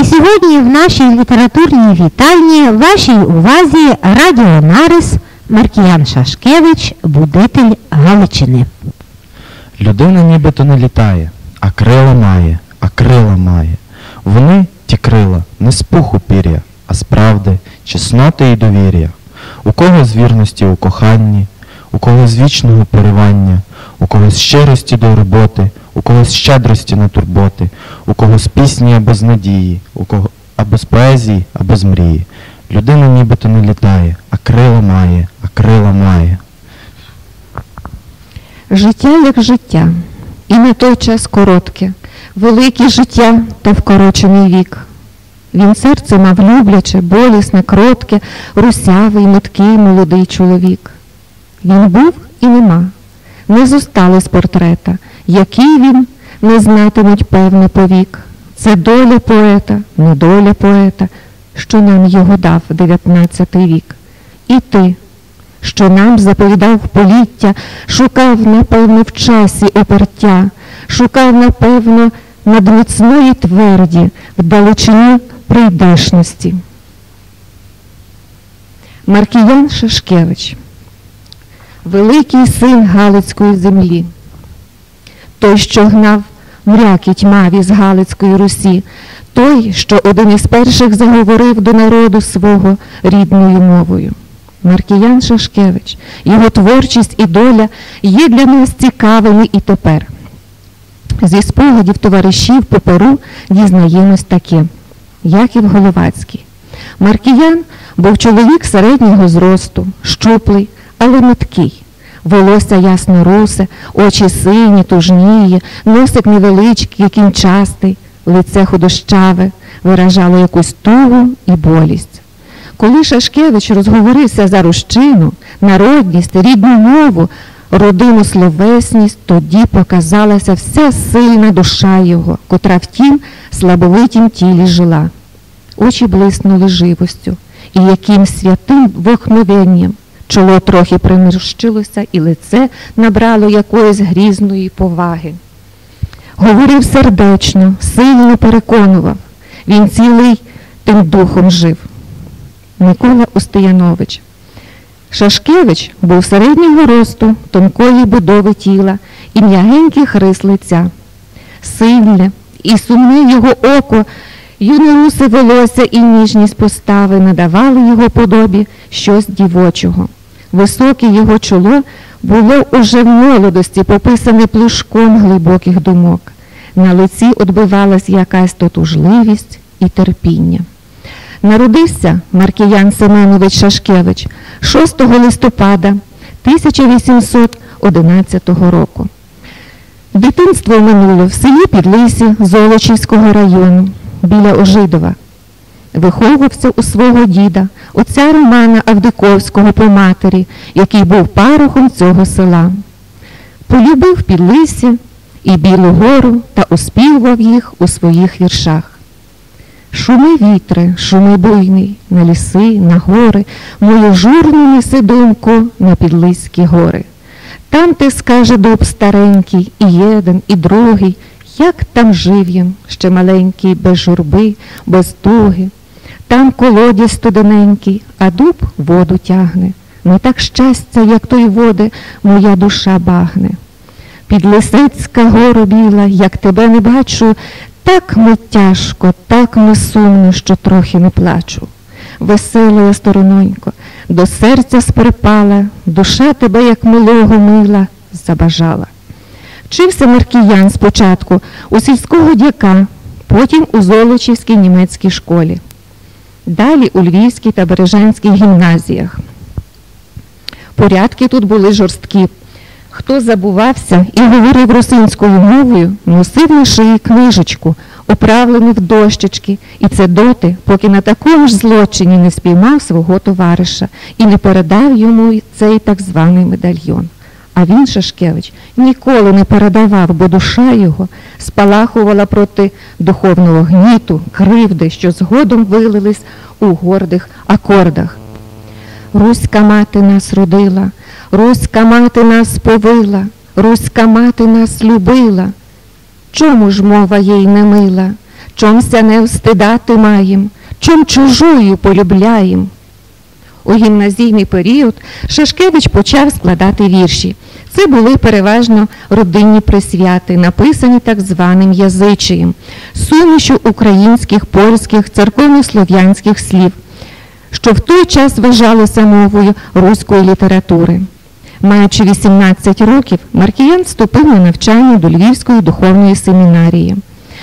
І сьогодні в нашій літературній вітальні вашій увазі радіонарис Маркіян Шашкевич, будитель Галичини. Людина нібито не літає, а крила має, а крила має. Вони, ті крила, не з пуху пір'я, а з правди, чесноти і довір'я. У кого з вірності у коханні, у кого з вічного поривання, у кого з щирості до роботи, у кого з щедрості на турботи, у кого з пісні або з надії, у кого або з поезії, або з мрії. Людина нібито не літає, а крила має, а крила має. Життя як життя, і на той час коротке, велике життя та вкорочений вік. Він серце мав любляче, болісне, кротке, русявий, меткий, молодий чоловік. Він був і нема, не зостали з портрета, який він, не знатимуть певне повік. Це доля поета, не доля поета, що нам його дав дев'ятнадцятий вік. І ти, що нам заповідав поліття, шукав, напевно, в часі опертя, шукав, напевно, над міцної тверді, в далечині прийдешності. Маркіян Шашкевич, великий син Галицької землі, той, що гнав мряки тьмаві з Галицької Русі, той, що один із перших заговорив до народу свого рідною мовою. Маркіян Шашкевич, його творчість і доля є для нас цікавими і тепер. Зі спогадів товаришів по Перу дізнаємось таке. Яків Головацький. Маркіян був чоловік середнього зросту, щуплий, але меткий. Волосся ясно русе, очі сині, тужніє, носик невеличкий, кінчастий, лице худощаве, виражало якусь тугу і болість. Коли Шашкевич розговорився за рущину, народність, рідну мову, родину словесність, тоді показалася вся сильна душа його, котра втім слабовитім тілі жила. Очі блиснули живостю і яким святим вихновенням. Чоло трохи примірщилося, і лице набрало якоїсь грізної поваги. Говорив сердечно, сильно переконував. Він цілий тим духом жив. Микола Остоянович. Шашкевич був середнього росту, тонкої будови тіла і м'ягеньких рис лиця. Сильне і сумне його око, юнорусе волосся і ніжність постави надавали його подобі щось дівочого. Високе його чоло було уже в молодості пописане плюшком глибоких думок. На лиці відбивалась якась тотужливість і терпіння. Народився Маркіян Семенович Шашкевич 6 листопада 1811 року. Дитинство минуло в селі Підлисі Золочівського району біля Ожидова. Виховувався у свого діда, отця Романа Авдиковського по матері, який був парохом цього села. Полюбив Підлисі і Білу гору та оспівував їх у своїх віршах. Шуми вітри, шуми буйний, на ліси, на гори, мою журну неси думку на підлиські гори. Там ти скаже дуб старенький, і єден, і другий, як там жив він, ще маленький, без журби, без туги. Там колодязь студененький, а дуб воду тягне. Не так щастя, як той води, моя душа багне. Підлисецька гору біла, як тебе не бачу, так ми тяжко, так ми сумно, що трохи не плачу. Весела я сторононько, до серця сприпала, душа тебе, як милого мила, забажала. Вчився Маркіян спочатку у сільського дяка, потім у Золочівській німецькій школі, далі у Львівській та Бережанській гімназіях. Порядки тут були жорсткі. Хто забувався і говорив русинською мовою, носив на шиї книжечку, оправлену в дощечки, і це доти, поки на такому ж злочині не спіймав свого товариша і не передав йому цей так званий медальйон. А він, Шашкевич, ніколи не передавав, бо душа його спалахувала проти духовного гніту, кривди, що згодом вилились у гордих акордах. Руська мати нас родила, Руська мати нас повила, Руська мати нас любила. Чому ж мова їй не мила? Чомся не встидати маєм, чом чужою полюбляєм? У гімназійний період Шашкевич почав складати вірші. Це були переважно родинні присвяти, написані так званим язичієм, сумішю українських, польських, церковно-слов'янських слів, що в той час вважалося мовою руської літератури. Маючи 18 років, Маркіян вступив на навчання до Львівської духовної семінарії.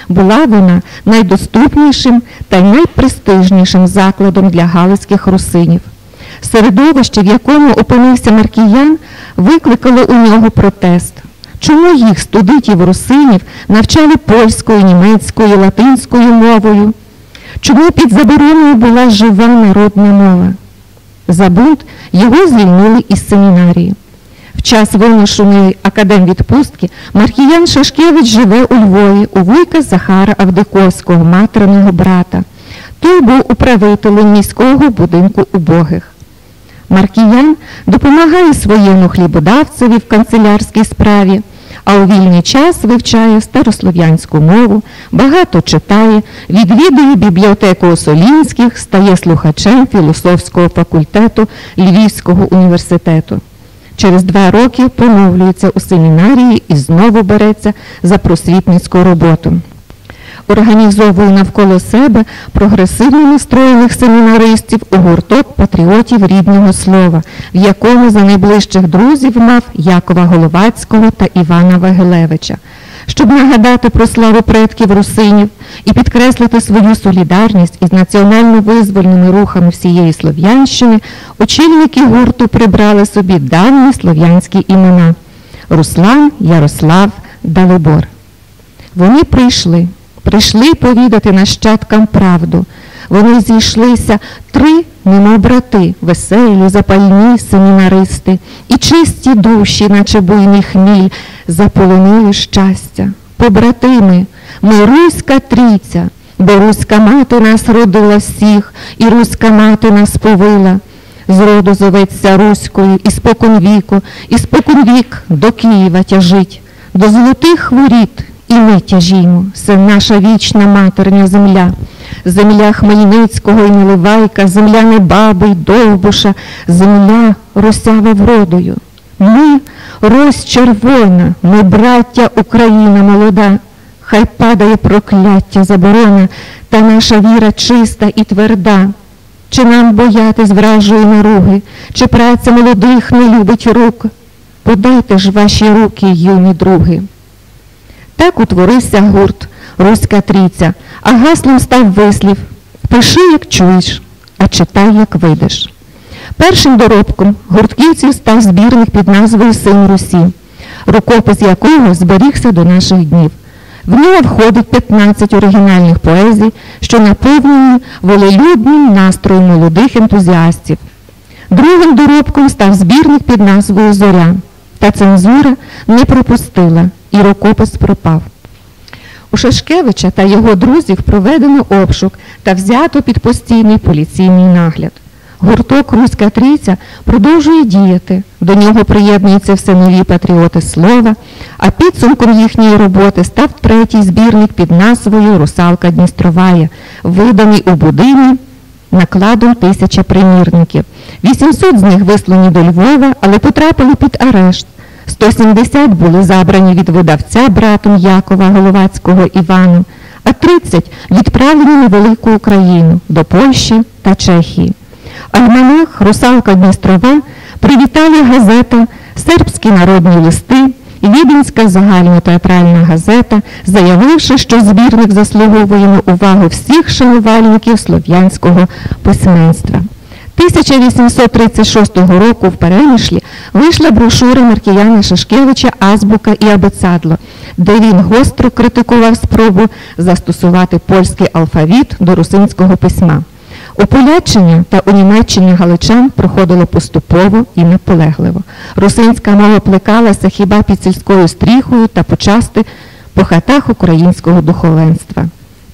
Була вона найдоступнішим та найпрестижнішим закладом для галицьких русинів. Середовище, в якому опинився Маркіян, викликало у нього протест. Чому їх, студентів русинів, навчали польською, німецькою, латинською мовою? Чому під забороною була жива народна мова? За бунт його звільнили із семінарії. В час вимушеної академвідпустки Маркіян Шашкевич живе у Львові у вуйка Захара Авдиковського, материного брата. Той був управителем міського будинку убогих. Маркіян допомагає своєму хлібодавцеві в канцелярській справі, а у вільний час вивчає старослов'янську мову, багато читає, відвідує бібліотеку Осолінських, стає слухачем філософського факультету Львівського університету. Через два роки поновлюється у семінарії і знову береться за просвітницьку роботу організовує навколо себе прогресивно настроєних семінаристів у гурток патріотів рідного слова, в якому за найближчих друзів мав Якова Головацького та Івана Вагилевича. Щоб нагадати про славу предків русинів і підкреслити свою солідарність із національно-визвольними рухами всієї Слов'янщини, очільники гурту прибрали собі давні слов'янські імена Руслан, Ярослав, Далибор. Вони прийшли прийшли повідати нащадкам правду. Вони зійшлися три, немов брати, веселі, запальні семінаристи, і чисті душі, наче буйний хміль, заполонили щастя. Побратими, ми руська трійця, бо руська мати нас родила всіх, і руська мати нас повила. З роду зоветься Руською, і спокон віку, і спокон вік до Києва тяжить, до золотих воріт і ми тяжімо, це наша вічна матерня земля, земля Хмельницького і Наливайка, земля Небаби й Довбуша, земля росява вродою. Ми рось червона, ми браття Україна молода, хай падає прокляття заборона, та наша віра чиста і тверда. Чи нам боятись вражої наруги, чи праця молодих не любить рук? Подайте ж ваші руки, юні други. Так утворився гурт Руська трійця, а гаслом став вислів Пиши, як чуєш, а читай, як видиш. Першим доробком гуртківців став збірник під назвою Син Русі, рукопис якого зберігся до наших днів. В нього входить 15 оригінальних поезій, що наповнені волелюбним настроєм молодих ентузіастів. Другим доробком став збірник під назвою Зоря, та цензура не пропустила і рукопис пропав. У Шашкевича та його друзів проведено обшук та взято під постійний поліційний нагляд. Гурток Руська Трійця продовжує діяти, до нього приєднуються все нові патріоти слова, а підсумком їхньої роботи став третій збірник під назвою Русалка Дністровая, виданий у будині накладом тисяча примірників. 800 з них вислані до Львова, але потрапили під арешт. 170 були забрані від видавця братом Якова Головацького Іваном, а 30 відправлені на Велику Україну до Польщі та Чехії. Альманах Русалка Дністрова привітали газета Сербські народні листи і Віденська загальнотеатральна газета, заявивши, що збірник заслуговує на увагу всіх шанувальників слов'янського письменства. 1836 року в Перемишлі вийшла брошура Маркіяна Шашкевича Азбука і Абецадло, де він гостро критикував спробу застосувати польський алфавіт до русинського письма. Уполячення та унімечення галичан проходило поступово і наполегливо. Русинська мова плекалася хіба під сільською стріхою та почасти по хатах українського духовенства.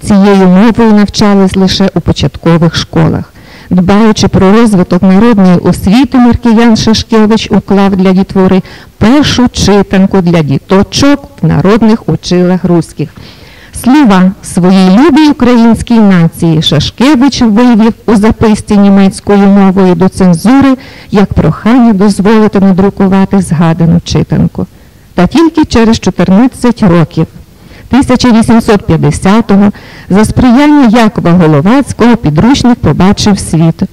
Цією мовою навчались лише у початкових школах. Дбаючи про розвиток народної освіти, Маркіян Шашкевич уклав для дітвори першу читанку для діточок в народних училах руських. Слова своїй любій українській нації Шашкевич вивів у записці німецькою мовою до цензури як прохання дозволити надрукувати згадану читанку. Та тільки через 14 років 1850-го за сприяння Якова Головацького підручник побачив світ.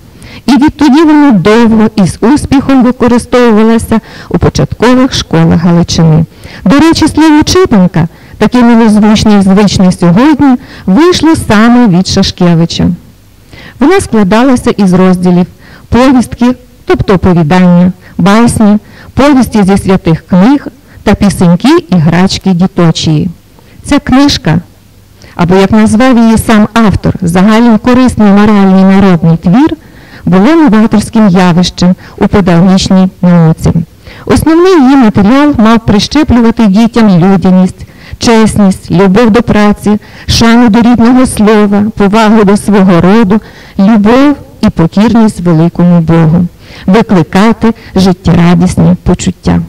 І відтоді воно довго і з успіхом використовувалося у початкових школах Галичини. До речі, слово читанка, таке милозвучне і звичне сьогодні, вийшло саме від Шашкевича. Вона складалася із розділів повістки, тобто оповідання, басні, повісті зі святих книг та пісеньки і грачки діточії. Ця книжка, або як назвав її сам автор, загально корисний моральний народний твір, була новаторським явищем у педагогічній науці. Основний її матеріал мав прищеплювати дітям людяність, чесність, любов до праці, шану до рідного слова, повагу до свого роду, любов і покірність великому Богу, викликати життєрадісні почуття.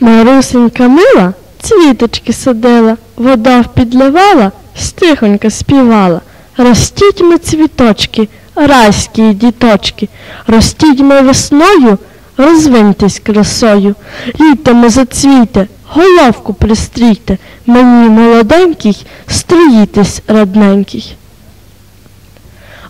Марусенька мила цвіточки садила, вода впідливала, стихонько співала. Ростіть ми цвіточки, райські діточки, ростіть ми весною, розвиньтесь красою, літом зацвіте, головку пристрійте, мені молоденький, строїтесь радненький.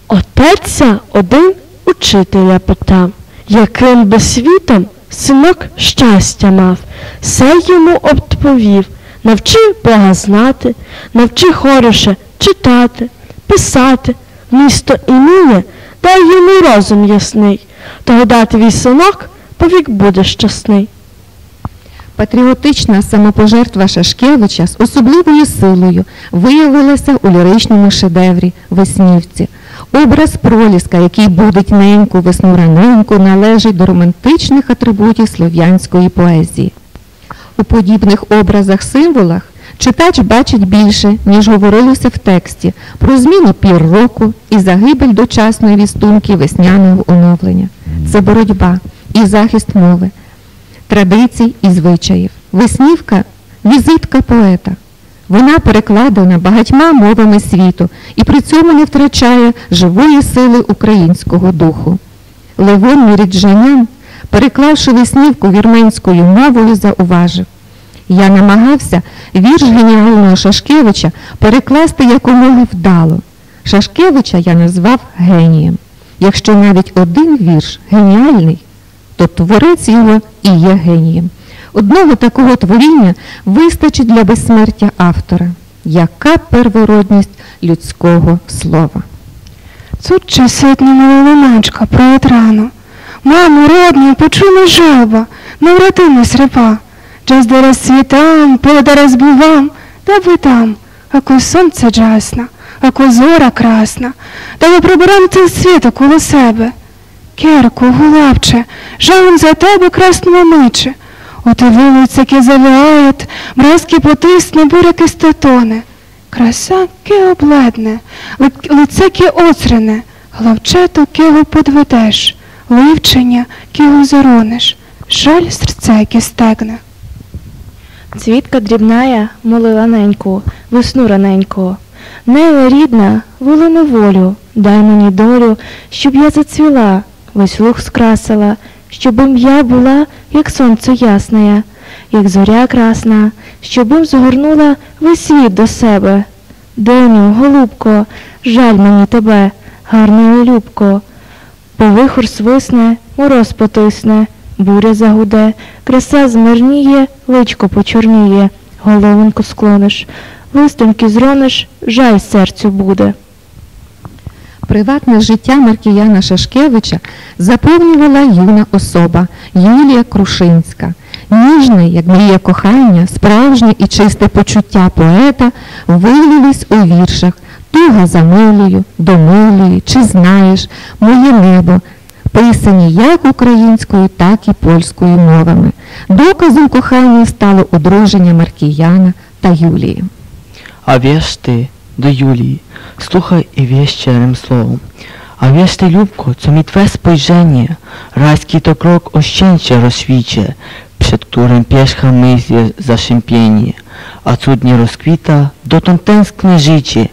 Отеця один учителя питав, яким би світом синок щастя мав, все йому відповів, навчи Бога знати, навчи хороше читати, писати, місто іміє, дай йому розум ясний, тогда твій синок повік буде щасний. Патріотична самопожертва Шашкевича з особливою силою виявилася у ліричному шедеврі Веснівці. Образ проліска, який будить неньку весну раненьку, належить до романтичних атрибутів слов'янської поезії. У подібних образах символах читач бачить більше, ніж говорилося в тексті, про зміну пір року і загибель дочасної вістунки весняного оновлення. Це боротьба і захист мови традицій і звичаїв. Веснівка візитка поета. Вона перекладена багатьма мовами світу і при цьому не втрачає живої сили українського духу. Левон Міріджанян, переклавши веснівку вірменською мовою, зауважив. Я намагався вірш геніального Шашкевича перекласти якомога вдало. Шашкевича я назвав генієм. Якщо навіть один вірш геніальний, то творець його і є генієм. Одного такого творіння вистачить для безсмертя автора. Яка первородність людського слова? Цутче ситна малолуночка про рано. Мамо, родна, почула жалба, не вратиме срепа. Час де розцвітам, поле розбувам, да ви там, ако сонце джасна, ако зора красна, да ви приберем цей світ коло себе. Керку, гулавче, жалим за тебе красному миче. Оте вулицяки завяють, мразки потисне, буряки стетоне. Краса ки обледне, ли- лице ки оцрене, главчето кого подведеш, ливчення кого зарониш, жаль серце ки стегне. Цвітка дрібная молила неньку, весну раненьку. Нева рідна, волину волю, дай мені долю, щоб я зацвіла, весь луг скрасила, щобим я була, як сонце ясне, як зоря красна, щобим згорнула весь світ до себе. Доню, голубко, жаль мені тебе, гарна любко. Повихор свисне, мороз потисне, буря загуде, краса змирніє, личко почорніє, головоньку склониш, листоньки зрониш, жаль серцю буде. Приватне життя Маркіяна Шашкевича заповнювала юна особа Юлія Крушинська. Ніжне, як мрія кохання, справжнє і чисте почуття поета вилились у віршах Туга за милою, до милої, чи знаєш, моє небо, писані як українською, так і польською мовами. Доказом кохання стало одруження Маркіяна та Юлії. А wiesz ty, do Julii, słuchaj i wierz szczerym słowom. A wiesz ty, Любко, co mi twe spojrzenie, rajski to krok o szczęście rozświcie, przed którym pierzcha myśl jest zaszczępienie, a cud nie rozkwita, dotąd tęskne życie.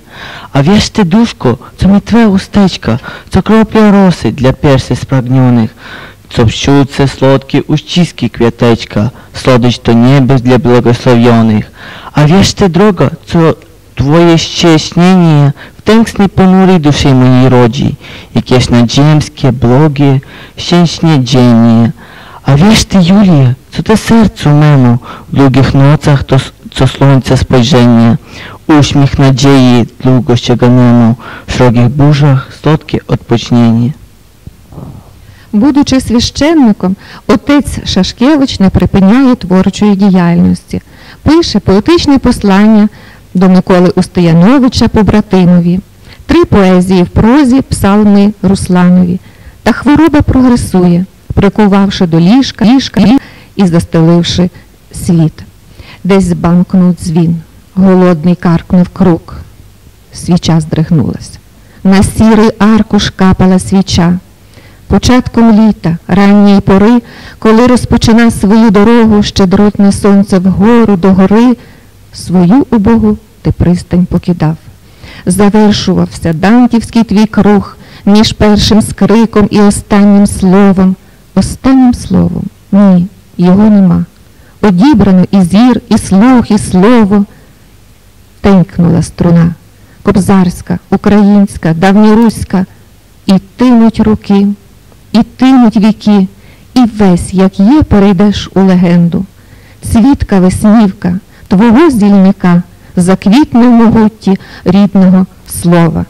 A wiesz ty, duszko, co mi twe usteczka, co kropla rosy dla piersi spragnionych, co psiuce słodkie uściski kwiateczka, słodycz to niebie dla błogosławionych. A wiesz ty, droga, co Твоє щеснення в тенксні понурій душі моїй роді, якесь наджемське, блоге, щенсне дзення. А віж ти, Юлія, co te sercu memu w długich nocach to, co słońce spojrzenie, Uśmiech nadziei długo ściąganemu, w szerokich burzach słodkie odpocznienie. Будучи священником, отець Шашкевич не припиняє творчої діяльності, пише поетичне послання до Миколи Устояновича побратимові, три поезії в прозі, псалми Русланові. Та хвороба прогресує, прикувавши до ліжка, ліжка і застеливши слід. Десь збамкнув дзвін, голодний каркнув круг. Свіча здригнулась. На сірий аркуш капала свіча. Початком літа, ранньої пори, коли розпочина свою дорогу щедротне сонце вгору до гори, свою убогу ти пристань покидав. Завершувався дантівський твій круг між першим скриком і останнім словом. Останнім словом ні, його нема. Одібрано і зір, і слух, і слово. Тенькнула струна, кобзарська, українська, давньоруська, і тинуть руки, і тинуть віки, і весь, як є, перейдеш у легенду. Цвітка веснівка, твого здільника заквітне в могутті рідного слова.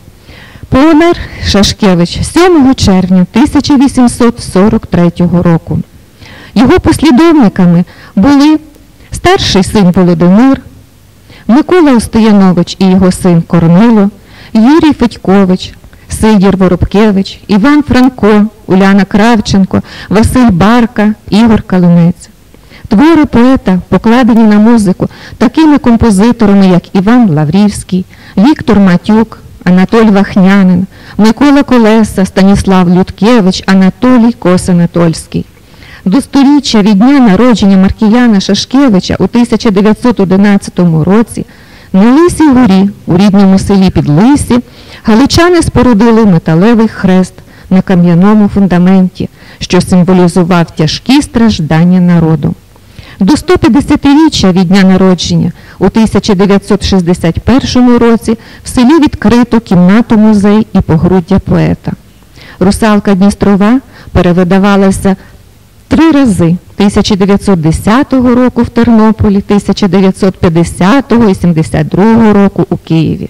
Помер Шашкевич 7 червня 1843 року. Його послідовниками були старший син Володимир, Микола Остоянович і його син Корнило, Юрій Федькович, Сидір Воробкевич, Іван Франко, Уляна Кравченко, Василь Барка, Ігор Калинець. Твори поета покладені на музику такими композиторами, як Іван Лаврівський, Віктор Матюк, Анатолій Вахнянин, Микола Колеса, Станіслав Людкевич, Анатолій Косанатольський. До сторіччя від дня народження Маркіяна Шашкевича у 1911 році на Лисій горі у рідному селі Підлисі галичани спорудили металевий хрест на кам'яному фундаменті, що символізував тяжкі страждання народу. До 150-річчя від дня народження у 1961 році в селі відкрито кімнату музей і погруддя поета. Русалка Дністрова перевидавалася три рази 1910 року в Тернополі, 1950 і 72 року у Києві.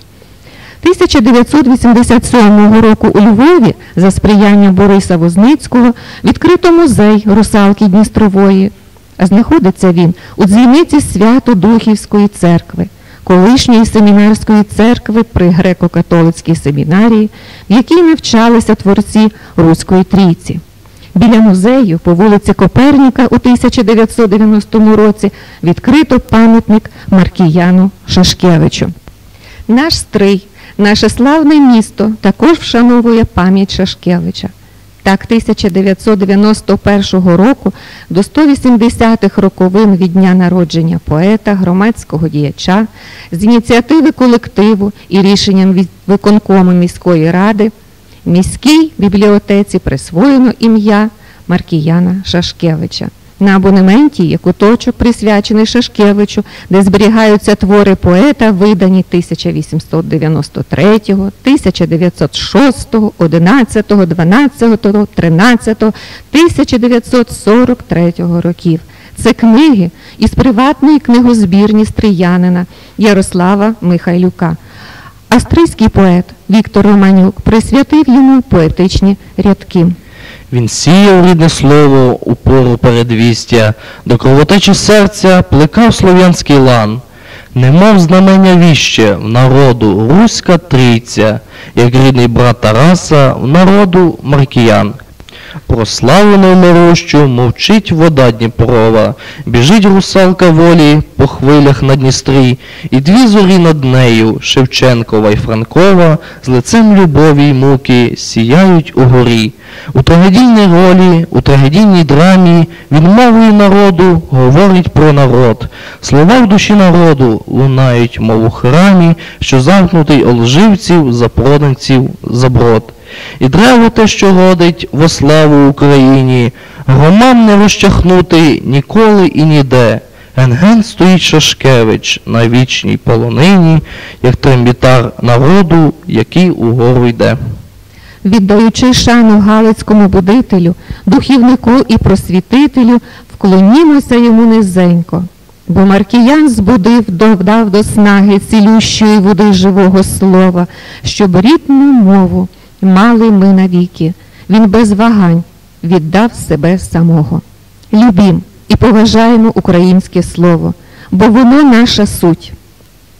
1987 року у Львові за сприяння Бориса Возницького відкрито музей русалки Дністрової. Знаходиться він у дзвіниці Свято-Духівської церкви, колишньої семінарської церкви при греко-католицькій семінарії, в якій навчалися творці Руської трійці. Біля музею по вулиці Коперніка у 1990 році відкрито пам'ятник Маркіяну Шашкевичу. Наш стрий, наше славне місто також вшановує пам'ять Шашкевича. Так, 1991 року до 180-х роковин від дня народження поета, громадського діяча, з ініціативи колективу і рішенням виконкому міської ради міській бібліотеці присвоєно ім'я Маркіяна Шашкевича. На абонементі є куточок, присвячений Шашкевичу, де зберігаються твори поета, видані 1893, 1906, 11, 12, 13, 1943 років. Це книги із приватної книгозбірні Стріянина Ярослава Михайлюка. Австрійський поет Віктор Романюк присвятив йому поетичні рядки. Він сіяв рідне слово у пору передвістя, до кровотечі серця плекав слов'янський лан, немов знамення віще в народу руська трійця, як рідний брат Тараса в народу маркіян. Прославлену мирощу мовчить вода Дніпрова, біжить русалка волі по хвилях на Дністрі, і дві зорі над нею, Шевченкова й Франкова, з лицем любові й муки сіяють угорі. У трагедійній ролі, у трагедійній драмі, він мовою народу говорить про народ. Слова в душі народу лунають, мов у храмі, що замкнутий олживців, запроданців, заброд. І древо те, що родить во славу Україні, громам не розчахнути ніколи і ніде. Ген-ген стоїть Шашкевич на вічній полонині, як трембітар народу, який угору йде. Віддаючи шану Галицькому будителю, духівнику і просвітителю, вклонімося йому низенько. Бо Маркіян збудив, додав до снаги цілющої води живого слова, щоб рідну мову мали ми навіки. Він без вагань віддав себе самого. Любім і поважаємо українське слово, бо воно наша суть.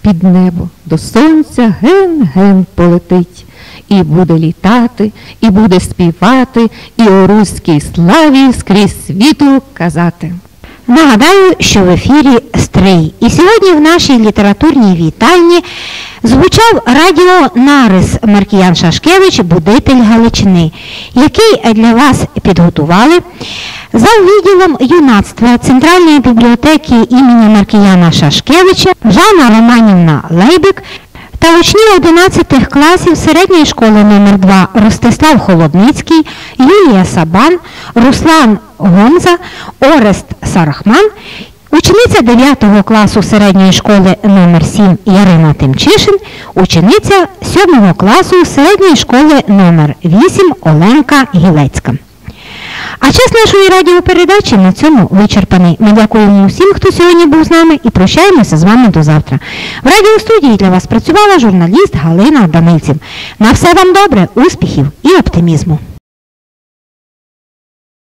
Під небо до сонця ген-ген полетить, і буде літати, і буде співати, і о руській славі скрізь світу казати. Нагадаю, що в ефірі Стрий. І сьогодні в нашій літературній вітальні звучав радіонарис Маркіян Шашкевич, будитель Галичини, який для вас підготували за відділом юнацтва Центральної бібліотеки імені Маркіяна Шашкевича Жанна Романівна Лейбик та учні 11 класів середньої школи номер 2 Ростислав Холодницький, Юлія Сабан, Руслан Гонза, Орест Сарахман, учениця 9 класу середньої школи номер 7 Ярина Тимчишин, учениця 7 класу середньої школи номер 8 Оленка Гілецька. А час нашої радіопередачі на цьому вичерпаний. Ми дякуємо всім, хто сьогодні був з нами, і прощаємося з вами до завтра. В радіостудії для вас працювала журналіст Галина Данильців. На все вам добре, успіхів і оптимізму.